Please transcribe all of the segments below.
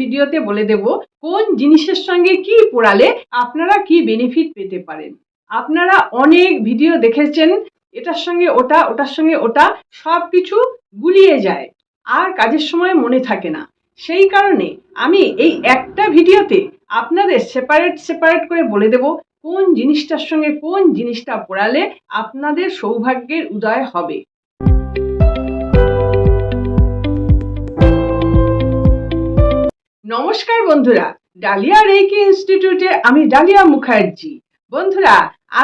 ভিডিওতে বলে দেব কোন জিনিসের সঙ্গে কি পোড়ালে আপনারা কি বেনিফিট পেতে পারেন। আপনারা অনেক ভিডিও দেখেছেন, এটার সঙ্গে ওটা, ওটার সঙ্গে ওটা সব কিছু গুলিয়ে যায়, আর কাজের সময় মনে থাকে না। সেই কারণে আমি এই একটা ভিডিওতে আপনাদের সেপারেট সেপারেট করে বলে দেব কোন জিনিসটার সঙ্গে কোন জিনিসটা পড়ালে আপনাদের সৌভাগ্যের উদয় হবে। নমস্কার বন্ধুরা, ডালিয়া রেকি ইনস্টিটিউটে আমি ডালিয়া মুখার্জি। বন্ধুরা,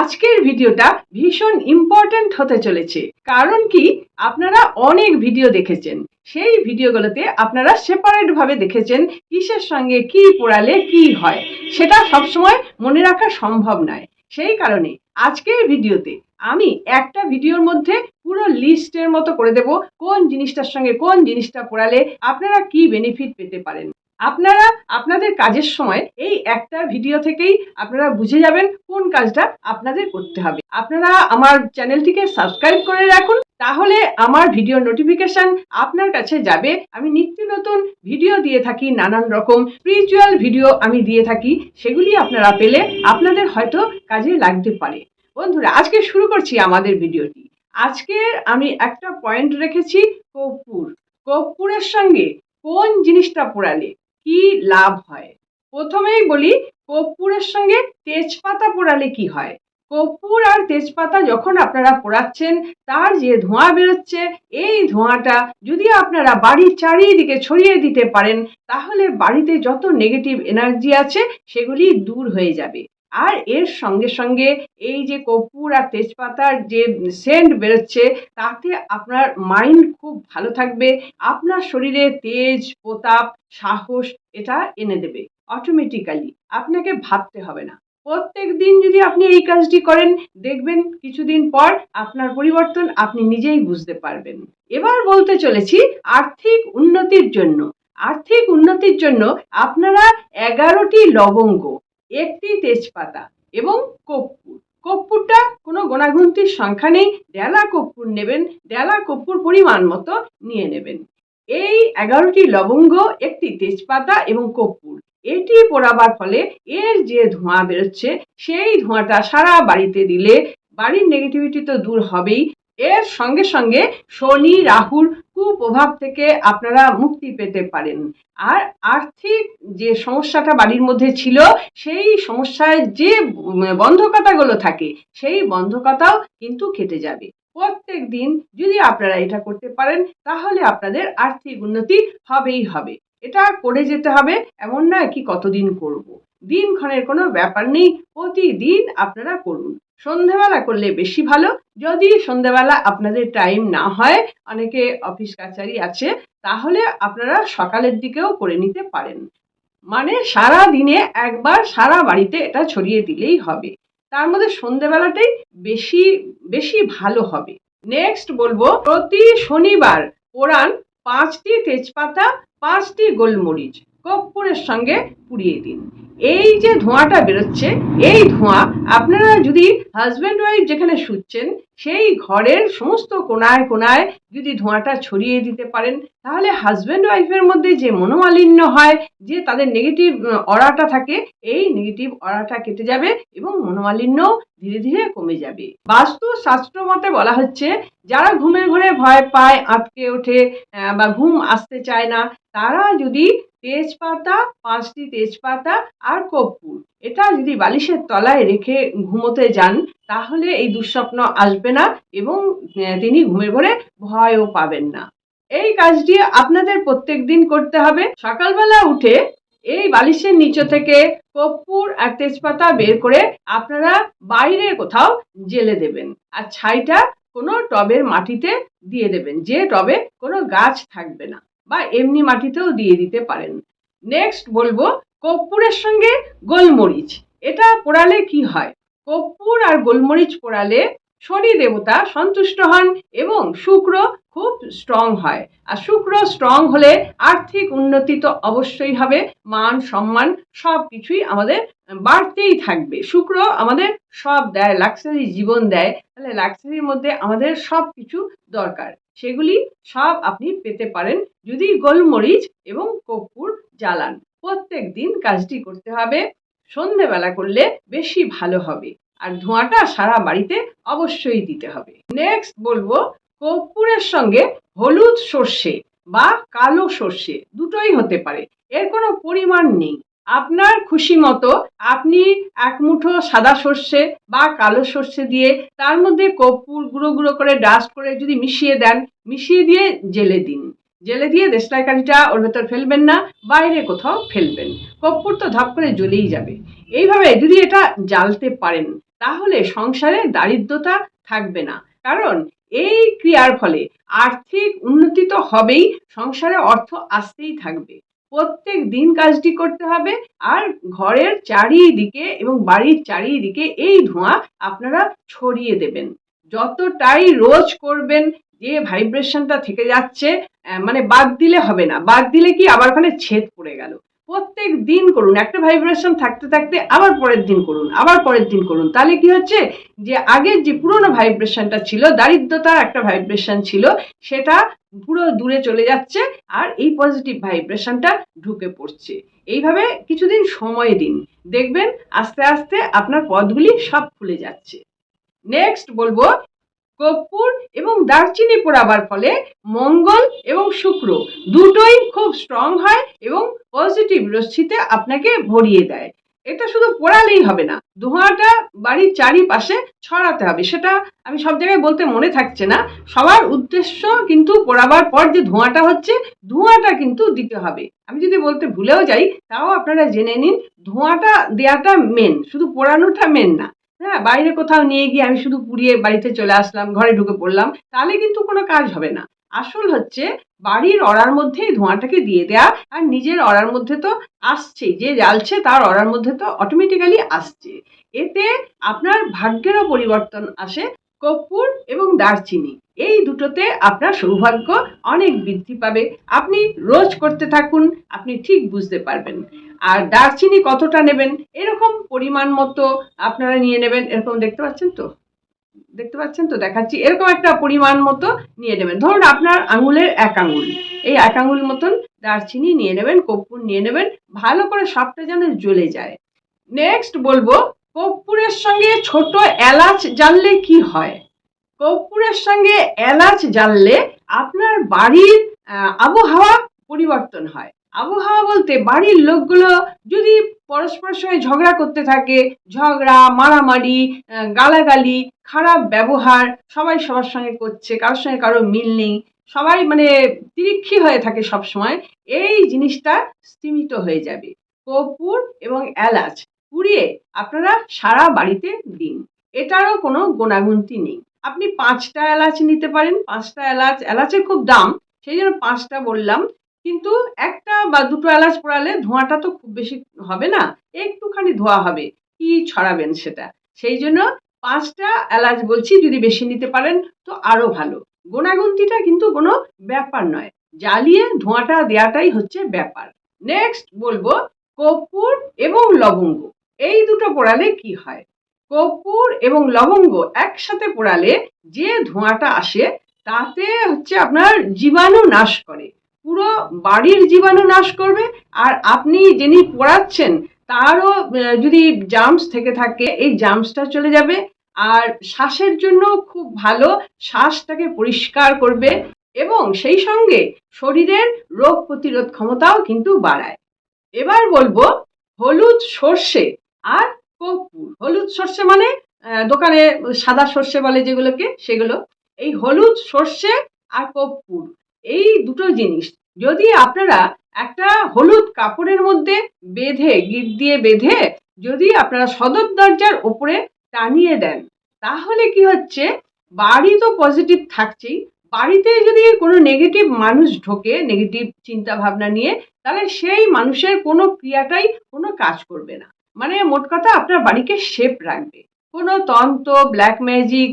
আজকের ভিডিওটা ভীষণ ইম্পর্ট্যান্ট হতে চলেছে। কারণ কি, আপনারা অনেক ভিডিও দেখেছেন। সেই ভিডিওগুলোতে আপনারা সেপারেট ভাবে দেখেছেন কিসের সঙ্গে কি পড়ালে কি হয়। সেটা সবসময় মনে রাখা সম্ভব নয়। সেই কারণে আজকের ভিডিওতে আমি একটা ভিডিওর মধ্যে পুরো লিস্টের মতো করে দেব, কোন জিনিসটার সঙ্গে কোন জিনিসটা পড়ালে আপনারা কি বেনিফিট পেতে পারেন। আপনারা আপনাদের কাজের সময় এই একটা ভিডিও থেকেই আপনারা বুঝে যাবেন কোন কাজটা আপনাদের করতে হবে। আপনারা আমার চ্যানেলটিকে সাবস্ক্রাইব করে রাখুন, তাহলে আমার ভিডিও নোটিফিকেশন আপনার কাছে যাবে। আমি নিত্য নতুন ভিডিও দিয়ে থাকি, নানান রকম স্পিরিচুয়াল ভিডিও আমি দিয়ে থাকি, সেগুলি আপনারা পেলে আপনাদের হয়তো কাজে লাগতে পারে। বন্ধুরা, আজকে শুরু করছি আমাদের ভিডিওটি আজকে আমি একটা পয়েন্ট রেখেছি কর্পূর। কর্পূরের সঙ্গে কোন জিনিসটা পোড়ালে কি লাভ হয়? প্রথমেই বলি, কর্পূরের সঙ্গে তেজপাতা পোড়ালে কি হয়? কর্পূর আর তেজপাতা যখন আপনারা পোড়াচ্ছেন, তার যে ধোঁয়া বেরোচ্ছে, এই ধোঁয়াটা যদি আপনারা বাড়ির চারিদিকে ছড়িয়ে দিতে পারেন, তাহলে বাড়িতে যত নেগেটিভ এনার্জি আছে, সেগুলি দূর হয়ে যাবে। আর এর সঙ্গে সঙ্গে এই যে কর্পূর আর তেজপাতার যে সেন্ট বেরোচ্ছে, তাতে আপনার মাইন্ড খুব ভালো থাকবে, আপনার শরীরে তেজ, প্রতাপ, সাহস এটা এনে দেবে অটোমেটিক্যালি আপনাকে ভাবতে হবে না। প্রত্যেক দিন যদি আপনি এই কাজটি করেন, দেখবেন কিছুদিন পর আপনার পরিবর্তন আপনি নিজেই বুঝতে পারবেন। এবার বলতে চলেছি আর্থিক উন্নতির জন্য। আর্থিক উন্নতির জন্য আপনারা এগারোটি লবঙ্গ একটি তেজপাতা এবং কর্পূর। কর্পূরটা কোনো গোনাগুন্তির সংখ্যা নেই। ডেলা কর্পূর নেবেন ডেলা কর্পূর পরিমাণ মতো নিয়ে নেবেন। এই এগারোটি লবঙ্গ, একটি তেজপাতা এবং কর্পূর। এটি পোড়াবার ফলে এর যে ধোঁয়া বেরোচ্ছে, সেই ধোঁয়াটা সারা বাড়িতে দিলে বাড়ির নেগেটিভিটি তো দূর হবেই। এর সঙ্গে সঙ্গে শনি রাহুর কুপ্রভাব থেকে আপনারা মুক্তি পেতে পারেন। আর আর্থিক যে সমস্যাটা বাড়ির মধ্যে ছিল, সেই সমস্যায় যে বন্ধকতাগুলো থাকে, সেই বন্ধকতাও কিন্তু কেটে যাবে। প্রত্যেক দিন যদি আপনারা এটা করতে পারেন, তাহলে আপনাদের আর্থিক উন্নতি হবেই হবে। এটা করে যেতে হবে, এমন না কি কতদিন করব। দিনক্ষণের কোনো ব্যাপার নেই, প্রতিদিন আপনারা করুন। সন্ধেবেলা করলে বেশি ভালো। যদি সন্ধেবেলা আপনাদের টাইম না হয়, অনেকে অফিস কাছারি আছে, তাহলে আপনারা সকালের দিকেও করে নিতে পারেন। মানে সারা দিনে একবার সারা বাড়িতে এটা ছড়িয়ে দিলেই হবে। তার মধ্যে সন্ধেবেলাটাই বেশি বেশি ভালো হবে। নেক্সট বলব, প্রতি শনিবার পোড়ান পাঁচটি তেজপাতা, পাঁচটি গোলমরিচ। কর্পূরের সঙ্গে পুড়িয়ে দিন। এই যে ধোঁয়াটা বেরোচ্ছে, এই ধোঁয়া আপনারা যদি হাজব্যান্ড ওয়াইফ যেখানে শুচ্ছেন সেই ঘরের সমস্ত কোনায় কোনায় যদি ধোঁয়াটা ছড়িয়ে দিতে পারেন, তাহলে হাজব্যান্ড ওয়াইফের মধ্যে যে মনোমালিন্য হয়, যে তাদের নেগেটিভ অরাটা থাকে, এই নেগেটিভ অরাটা কেটে যাবে এবং মনোমালিন্য ধীরে ধীরে কমে যাবে। বাস্তু শাস্ত্র মতে বলা হচ্ছে, যারা ঘুমের ঘরে ভয় পায় আটকে ওঠে বা ঘুম আসতে চায় না, তারা যদি তেজপাতা, পাঁচটি তেজপাতা আর কর্পূর, এটা যদি বালিশের তলায় রেখে ঘুমোতে যান তাহলে এই দুঃস্বপ্ন আসবে না এবং তিনি ঘুমে ঘরে ভয়ও পাবেন না। এই কাজটি আপনাদের প্রত্যেক দিন করতে হবে। সকালবেলা উঠে এই বালিশের নিচ থেকে কর্পূর আর তেজপাতা বের করে আপনারা বাইরে কোথাও জেলে দেবেন আর ছাইটা কোনো টবের মাটিতে দিয়ে দেবেন, যে টবে কোনো গাছ থাকবে না বা এমনি মাটিতেও দিয়ে দিতে পারেন। নেক্সট বলব কর্পূরের সঙ্গে গোলমরিচ, এটা পোড়ালে কি হয়? কর্পূর আর গোলমরিচ পোড়ালে শনি দেবতা সন্তুষ্ট হন এবং শুক্র খুব স্ট্রং হয়। আর শুক্র স্ট্রং হলে আর্থিক উন্নতি তো অবশ্যই হবে, মান, সম্মান সব কিছুই আমাদের বাড়তেই থাকবে। শুক্র আমাদের সব দেয় লাক্সারি জীবন দেয়, তাহলে লাক্সারির মধ্যে আমাদের সব কিছু দরকার। সেগুলি সব আপনি পেতে পারেন যদি গোলমরিচ এবং কর্পূর জ্বালান। প্রত্যেক দিন কাজটি করতে হবে। সন্ধেবেলা করলে বেশি ভালো হবে। আর ধোঁয়াটা সারা বাড়িতে অবশ্যই দিতে হবে। নেক্সট বলব, কর্পূরের সঙ্গে হলুদ সর্ষে বা কালো সর্ষে দুটোই হতে পারে। এর কোনো পরিমাণ নেই। আপনার খুশি মতো আপনি এক মুঠো সাদা সর্ষে বা কালো সর্ষে দিয়ে তার মধ্যে কর্পূর গুঁড়ো গুঁড়ো করে ডাস্ট করে যদি মিশিয়ে দেন, মিশিয়ে দিয়ে জেলে দিন। জেলে দিয়ে দেশলাই কাঠিটা ওর ভেতর ফেলবেন না, বাইরে কোথাও ফেলবেন। কর্পূর তো ধাপ করে জ্বলেই যাবে। এইভাবে যদি এটা জ্বালতে পারেন, তাহলে সংসারে দারিদ্রতা থাকবে না। কারণ এই ক্রিয়ার ফলে আর্থিক উন্নতি তো হবেই, সংসারে অর্থ আসতেই থাকবে। প্রত্যেক দিন কাজটি করতে হবে, আর ঘরের চারিদিকে এবং বাড়ির চারিদিকে এই ধোঁয়া আপনারা ছড়িয়ে দেবেন। যতটাই রোজ করবেন যে ভাইব্রেশনটা থেকে যাচ্ছে মানে বাদ দিলে হবে না। বাদ দিলে কি আবার ওখানে ছেদ পড়ে গেল। প্রত্যেক দিন করুন, একটা ভাইব্রেশন থাকতে থাকতে আবার পরের দিন করুন, আবার পরের দিন করুন। তাহলে কি হচ্ছে? যে আগের যে পুরোনো ভাইব্রেশনটা ছিল, দারিদ্রতার একটা ভাইব্রেশন ছিল, সেটা পুরো দূরে চলে যাচ্ছে আর এই পজিটিভ ভাইব্রেশনটা ঢুকে পড়ছে। এইভাবে কিছুদিন সময় দিন। দেখবেন আস্তে আস্তে আপনার পথগুলি সব খুলে যাচ্ছে। নেক্সট বলব কর্পূর এবং দারচিনি পোড়াবার ফলে মঙ্গল এবং শুক্র দুটোই খুব স্ট্রং হয় এবং পজিটিভ রশ্মিতে আপনাকে ভরিয়ে দেয়। এটা শুধু পোড়ালেই হবে না, ধোঁয়াটা বাড়ির চারিপাশে ছড়াতে হবে। সেটা আমি সব জায়গায় বলতে মনে থাকছে না, সবার উদ্দেশ্য কিন্তু পোড়াবার পর যে ধোঁয়াটা হচ্ছে, ধোঁয়াটা কিন্তু দিতে হবে। আমি যদি বলতে ভুলেও যাই, তাও আপনারা জেনে নিন, ধোঁয়াটা দেওয়াটা মেন শুধু পোড়ানোটা মেন না। হ্যাঁ বাইরে কোথাও নিয়ে গিয়ে আমি শুধু পুড়িয়ে বাড়িতে চলে আসলাম, ঘরে ঢুকে পড়লাম, তাহলে কিন্তু কোনো কাজ হবে না। আসল হচ্ছে বাড়ির অড়ার মধ্যেই ধোঁয়াটাকে দিয়ে দেয়া, আর নিজের অড়ার মধ্যে তো আসছেই, যে জ্বালছে তার অড়ার মধ্যে তো অটোমেটিক্যালি আসছে। এতে আপনার ভাগ্যেরও পরিবর্তন আসে, কর্পূর এবং দারচিনি, এই দুটোতে আপনার সৌভাগ্য অনেক বৃদ্ধি পাবে। আপনি রোজ করতে থাকুন, আপনি ঠিক বুঝতে পারবেন। আর দারচিনি কতটা নেবেন? এরকম পরিমাণ মতো আপনারা নিয়ে নেবেন। এরকম দেখতে পাচ্ছেন তো? দেখতে পাচ্ছেন তো? দেখাচ্ছি। এরকম একটা পরিমাণ মতো নিয়ে নেবেন। ধরুন আপনার আঙুলের এক আঙুল। এই এক আঙুল মতন দারচিনি নিয়ে নেবেন, কর্পূর নিয়ে নেবেন। ভালো করে সবটা যেন জ্বলে যায়। নেক্সট বলব, কর্পূরের সঙ্গে ছোট এলাচ জ্বাললে কি হয়? কর্পূরের সঙ্গে এলাচ জ্বাললে আপনার বাড়ির আবহাওয়া পরিবর্তন হয়। আবহাওয়া বলতে বাড়ির লোকগুলো যদি পরস্পরের সঙ্গে ঝগড়া করতে থাকে, ঝগড়া, মারামারি গালাগালি, খারাপ ব্যবহার, সবাই সবার সঙ্গে করছে, কারোর সঙ্গে কারও মিল নেই, সবাই মানে তিরিক্ষি হয়ে থাকে সব সময় এই জিনিসটা স্তীমিত হয়ে যাবে। কর্পূর এবং এলাচ পুড়িয়ে আপনারা সারা বাড়িতে দিন। এটারও কোনো গোনাগুনতি নেই। আপনি পাঁচটা এলাচ নিতে পারেন, পাঁচটা এলাচ, এলাচের খুব দাম, সেই জন্য পাঁচটা বললাম। কিন্তু একটা বা দুটো এলাচ পোড়ালে ধোঁয়াটা তো খুব বেশি হবে না, একটুখানি ধোঁয়া হবে, কি ছড়াবেন সেটা? সেই জন্য পাঁচটা এলাচ বলছি, যদি বেশি নিতে পারেন তো আরও ভালো। গোনাগুনতিটা কিন্তু কোনো ব্যাপার নয়, জ্বালিয়ে ধোঁয়াটা দেওয়াটাই হচ্ছে ব্যাপার। নেক্সট বলব কর্পূর এবং লবঙ্গ, এই দুটো পোড়ালে কি হয়? কর্পূর এবং লবঙ্গ একসাথে পোড়ালে যে ধোঁয়াটা আসে তাতে হচ্ছে আপনার জীবাণু নাশ করে। পুরো বাড়ির জীবাণু নাশ করবে আর আপনি যিনি পড়াচ্ছেন, তারও যদি জার্মস থেকে থাকে, এই জার্মসটা চলে যাবে। আর শ্বাসের জন্য খুব ভালো শ্বাসটাকে পরিষ্কার করবে এবং সেই সঙ্গে শরীরের রোগ প্রতিরোধ ক্ষমতাও কিন্তু বাড়ায়। এবার বলব, হলুদ সর্ষে আর কর্পূর। হলুদ সর্ষে মানে দোকানে সাদা সর্ষে বলে যেগুলোকে, সেগুলো। এই হলুদ সর্ষে আর কর্পূর। এই দুটো জিনিস। যদি আপনারা একটা হলুদ কাপড়ের মধ্যে বেঁধে, গিট দিয়ে বেঁধে, যদি আপনারা সদর দরজার ওপরে টানিয়ে দেন, তাহলে কি হচ্ছে? বাড়ি তো পজিটিভ থাকছেই। বাড়িতে যদি কোনো নেগেটিভ মানুষ ঢোকে নেগেটিভ চিন্তা ভাবনা নিয়ে, তাহলে সেই মানুষের কোনো ক্রিয়াটাই, কোনো কাজ করবে না। মানে মোট কথা আপনার বাড়িকে শেপ রাখবে। কোনো তন্ত্র ব্ল্যাক ম্যাজিক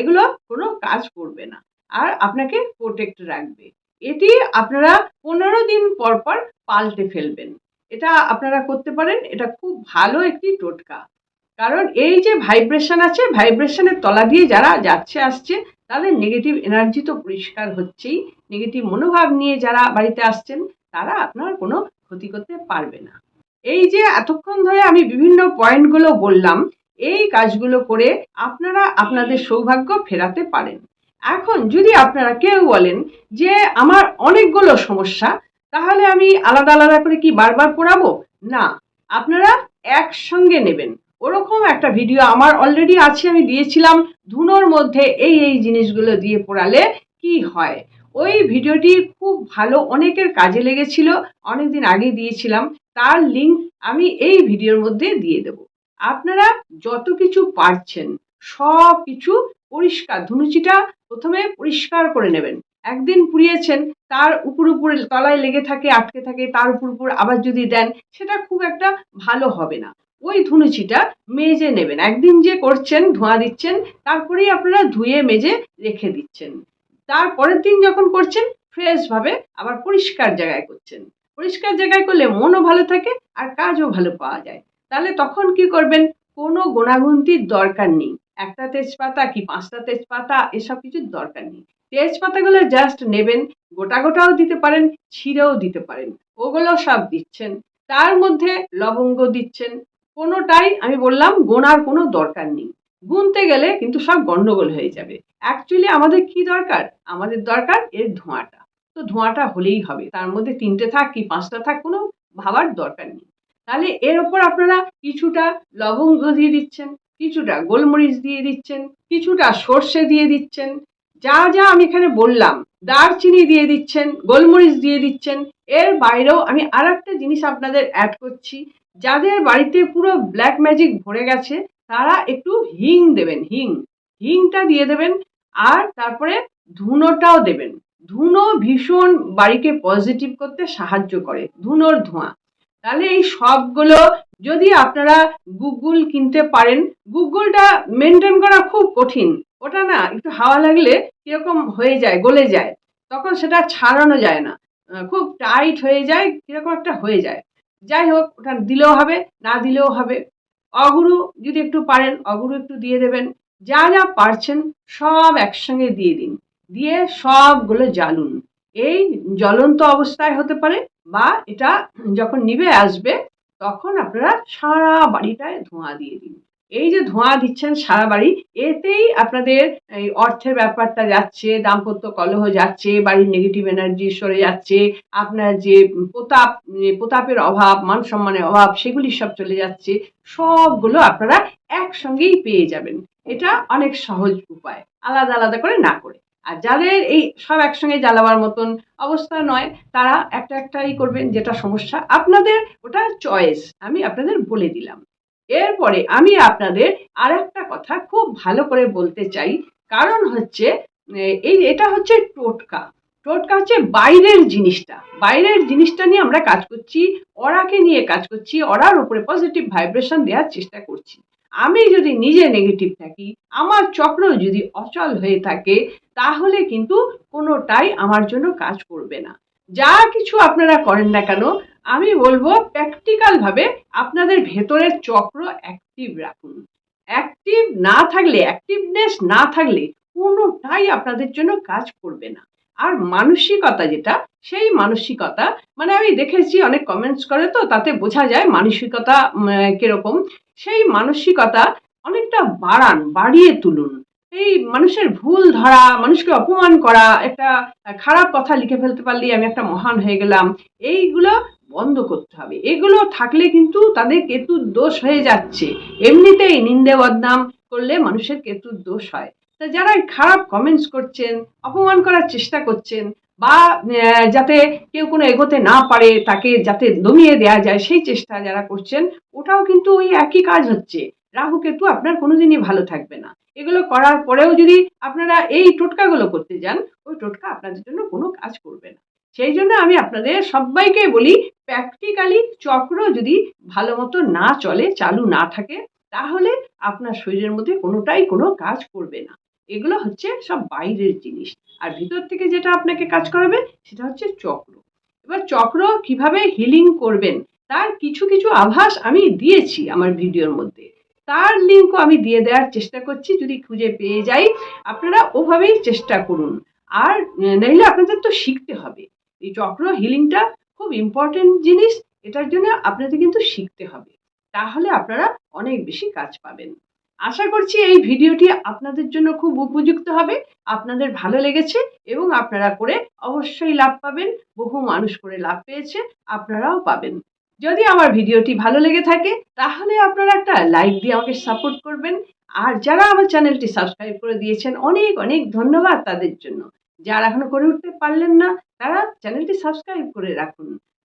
এগুলো কোনো কাজ করবে না। আর আপনাকে প্রোটেক্ট রাখবে। এটি আপনারা পনেরো দিন পর পর পাল্টে ফেলবেন। এটা আপনারা করতে পারেন, এটা খুব ভালো একটি টোটকা। কারণ এই যে ভাইব্রেশন আছে ভাইব্রেশনের তলা দিয়ে যারা যাচ্ছে, আসছে, তাদের নেগেটিভ এনার্জি তো পরিষ্কার হচ্ছেই। নেগেটিভ মনোভাব নিয়ে যারা বাড়িতে আসছেন, তারা আপনার কোনো ক্ষতি করতে পারবে না। এই যে এতক্ষণ ধরে আমি বিভিন্ন পয়েন্টগুলো বললাম, এই কাজগুলো করে আপনারা আপনাদের সৌভাগ্য ফেরাতে পারেন। এখন যদি আপনারা কেউ বলেন যে আমার অনেকগুলো সমস্যা, তাহলে আমি আলাদা আলাদা করে কি বারবার পড়াবো? না, আপনারা একসঙ্গে নেবেন। ওরকম একটা ভিডিও আমার অলরেডি আছে, আমি দিয়েছিলাম ধুনোর মধ্যে এই এই জিনিসগুলো দিয়ে পড়ালে কি হয়? ওই ভিডিওটি খুব ভালো, অনেকের কাজে লেগেছিল, অনেকদিন আগে দিয়েছিলাম, তার লিঙ্ক আমি এই ভিডিওর মধ্যে দিয়ে দেব। আপনারা যত কিছু পারছেন সব কিছু পরিষ্কার, ধুনুচিটা প্রথমে পরিষ্কার করে নেবেন। একদিন পুড়িয়েছেন, তার উপর উপরে তলায় লেগে থাকে, আটকে থাকে, তার উপর উপর আবার যদি দেন, সেটা খুব একটা ভালো হবে না। ওই ধুনুচিটা মেজে নেবেন। একদিন যে করছেন, ধোঁয়া দিচ্ছেন, তারপরেই আপনারা ধুয়ে, মেজে রেখে দিচ্ছেন। তারপরের দিন যখন করছেন, ফ্রেশভাবে আবার পরিষ্কার জায়গায় করছেন। পরিষ্কার জায়গায় করলে মনও ভালো থাকে আর কাজও ভালো পাওয়া যায়। তাহলে তখন কি করবেন? কোনো গোনাগুন্তির দরকার নেই। একটা তেজপাতা কি পাঁচটা তেজপাতা, এসব কিছুর দরকার নেই। তেজপাতাগুলো জাস্ট নেবেন, গোটা গোটাও দিতে পারেন, ছিঁড়েও দিতে পারেন। ওগুলো সব দিচ্ছেন। তার মধ্যে লবঙ্গ দিচ্ছেন। কোনোটাই আমি বললাম গোনার কোনো দরকার নেই। গুনতে গেলে কিন্তু সব গন্ডগোল হয়ে যাবে। অ্যাকচুয়ালি আমাদের কি দরকার? আমাদের দরকার এর ধোঁয়াটা। তো ধোঁয়াটা হলেই হবে। তার মধ্যে তিনটে থাক কি পাঁচটা থাক কোনো ভাবার দরকার নেই। তাহলে এর ওপর আপনারা কিছুটা লবঙ্গ দিয়ে দিচ্ছেন। কিছুটা গোলমরিচ দিয়ে দিচ্ছেন, কিছুটা সর্ষে দিয়ে দিচ্ছেন, যা যা আমি এখানে বললাম, দারচিনি দিয়ে দিচ্ছেন, গোলমরিচ দিয়ে দিচ্ছেন, এর বাইরেও আমি আর একটা জিনিস আপনাদের অ্যাড করছি, যাদের বাড়িতে পুরো ব্ল্যাক ম্যাজিক ভরে গেছে, তারা একটু হিং দেবেন, হিং, হিংটা দিয়ে দেবেন, আর তারপরে ধুনোটাও দেবেন। ধুনো ভীষণ বাড়িকে পজিটিভ করতে সাহায্য করে, ধুনোর ধোঁয়া। তাহলে এই সবগুলো যদি আপনারা গুগল কিনতে পারেন গুগলটা মেনটেন করা খুব কঠিন। ওটা না, একটু হাওয়া লাগলে কীরকম হয়ে যায়, গলে যায়। তখন সেটা ছাড়ানো যায় না। খুব টাইট হয়ে যায়, কীরকম একটা হয়ে যায়। যাই হোক, ওটা দিলেও হবে, না দিলেও হবে। অগুরু যদি একটু পারেন, অগুরু একটু দিয়ে দেবেন। যা যা পারছেন, সব একসঙ্গে দিয়ে দিন। দিয়ে সবগুলো জ্বালুন। এই জ্বলন্ত অবস্থায় হতে পারে বা এটা যখন নিভে আসবে তখন আপনারা সারা বাড়িটায় ধোঁয়া দিয়ে দিন। এই যে ধোঁয়া দিচ্ছেন সারা বাড়ি, এতেই আপনাদের এই অর্থের ব্যাপারটা যাচ্ছে, দাম্পত্য কলহ যাচ্ছে, বাড়ির নেগেটিভ এনার্জি সরে যাচ্ছে, আপনার যে প্রতাপ প্রতাপের অভাব, মান সম্মানের অভাব, সেগুলি সব চলে যাচ্ছে, সবগুলো আপনারা একসঙ্গেই পেয়ে যাবেন। এটা অনেক সহজ উপায়, আলাদা আলাদা করে না করে। আর যাদের এই সব একসঙ্গে জ্বালাবার মতন অবস্থা নয়, তারা একটা একটাই করবেন যেটা সমস্যা, আপনাদের ওটা চয়েস আমি আপনাদের বলে দিলাম। এরপরে আমি আপনাদের আর একটা কথা খুব ভালো করে বলতে চাই, কারণ হচ্ছে এই এটা হচ্ছে টোটকা। টোটকা হচ্ছে বাইরের জিনিসটা। বাইরের জিনিসটা নিয়ে আমরা কাজ করছি, ওরাকে নিয়ে কাজ করছি, ওরার উপরে পজিটিভ ভাইব্রেশন দেওয়ার চেষ্টা করছি। আমি যদি নিজে নেগেটিভ থাকি, আমার চক্র যদি অচল হয়ে থাকে, তাহলে কিন্তু কোনোটাই আমার জন্য কাজ করবে না। যা কিছু আপনারা করেন না কেন, আমি বলব প্র্যাকটিক্যাল ভাবে আপনাদের ভেতরের চক্র অ্যাক্টিভ রাখুন। অ্যাক্টিভ না থাকলে অ্যাক্টিভনেস না থাকলে কোনোটাই আপনাদের জন্য কাজ করবে না। আর মানসিকতা যেটা, সেই মানসিকতা মানে আমি দেখেছি অনেক কমেন্টস করে তো, তাতে বোঝা যায় মানসিকতা কীরকম। সেই মানসিকতা অনেকটা বাড়ান, বাড়িয়ে তুলুন। এই মানুষের ভুল ধরা, মানুষকে অপমান করা, একটা খারাপ কথা লিখে ফেলতে পারলেই আমি একটা মহান হয়ে গেলাম, এইগুলো বন্ধ করতে হবে। এগুলো থাকলে কিন্তু তাদের কেতুর দোষ হয়ে যাচ্ছে। এমনিতেই নিন্দে বদনাম করলে মানুষের কেতুর দোষ হয়। তা যারা খারাপ কমেন্টস করছেন, অপমান করার চেষ্টা করছেন, বা যাতে কেউ কোনো এগোতে না পারে, তাকে যাতে দমিয়ে দেওয়া যায়, সেই চেষ্টা যারা করছেন, ওটাও কিন্তু ওই একই কাজ হচ্ছে। রাহু কেতু আপনার কোনোদিনই ভালো থাকবে না। এগুলো করার পরেও যদি আপনারা এই টোটকাগুলো করতে যান, ওই টোটকা আপনাদের জন্য কোনো কাজ করবে না। সেই জন্য আমি আপনাদের সবাইকে বলি প্র্যাকটিক্যালি চক্র যদি ভালো মতো না চলে, চালু না থাকে, তাহলে আপনার শরীরের মধ্যে কোনোটাই কোনো কাজ করবে না। এগুলো হচ্ছে সব বাইরের জিনিস। আর ভিতর থেকে যেটা আপনাকে কাজ করাবে, সেটা হচ্ছে চক্র। এবার চক্র কীভাবে হিলিং করবেন, তার কিছু কিছু আভাস আমি দিয়েছি আমার ভিডিওর মধ্যে। তার লিঙ্কও আমি দিয়ে দেওয়ার চেষ্টা করছি, যদি খুঁজে পেয়ে যাই, আপনারা ওভাবেই চেষ্টা করুন। আর নইলে আপনাদের তো শিখতে হবে। এই চক্র হিলিংটা খুব ইম্পর্টেন্ট জিনিস, এটার জন্য আপনাদের কিন্তু শিখতে হবে। তাহলে আপনারা অনেক বেশি কাজ পাবেন। আশা করছি এই ভিডিওটি আপনাদের জন্য খুব উপযুক্ত হবে, আপনাদের ভালো লেগেছে এবং আপনারা করে অবশ্যই লাভ পাবেন, বহু মানুষ করে লাভ পেয়েছে, আপনারাও পাবেন। যদি আমার ভিডিওটি ভালো লেগে থাকে, তাহলে আপনারা একটা লাইক দিয়ে আমাকে সাপোর্ট করবেন। আর যারা আমার চ্যানেলটি সাবস্ক্রাইব করে দিয়েছেন, অনেক অনেক ধন্যবাদ তাদের জন্য। যারা এখনও করে উঠতে পারলেন না, তারা চ্যানেলটি সাবস্ক্রাইব করে রাখুন।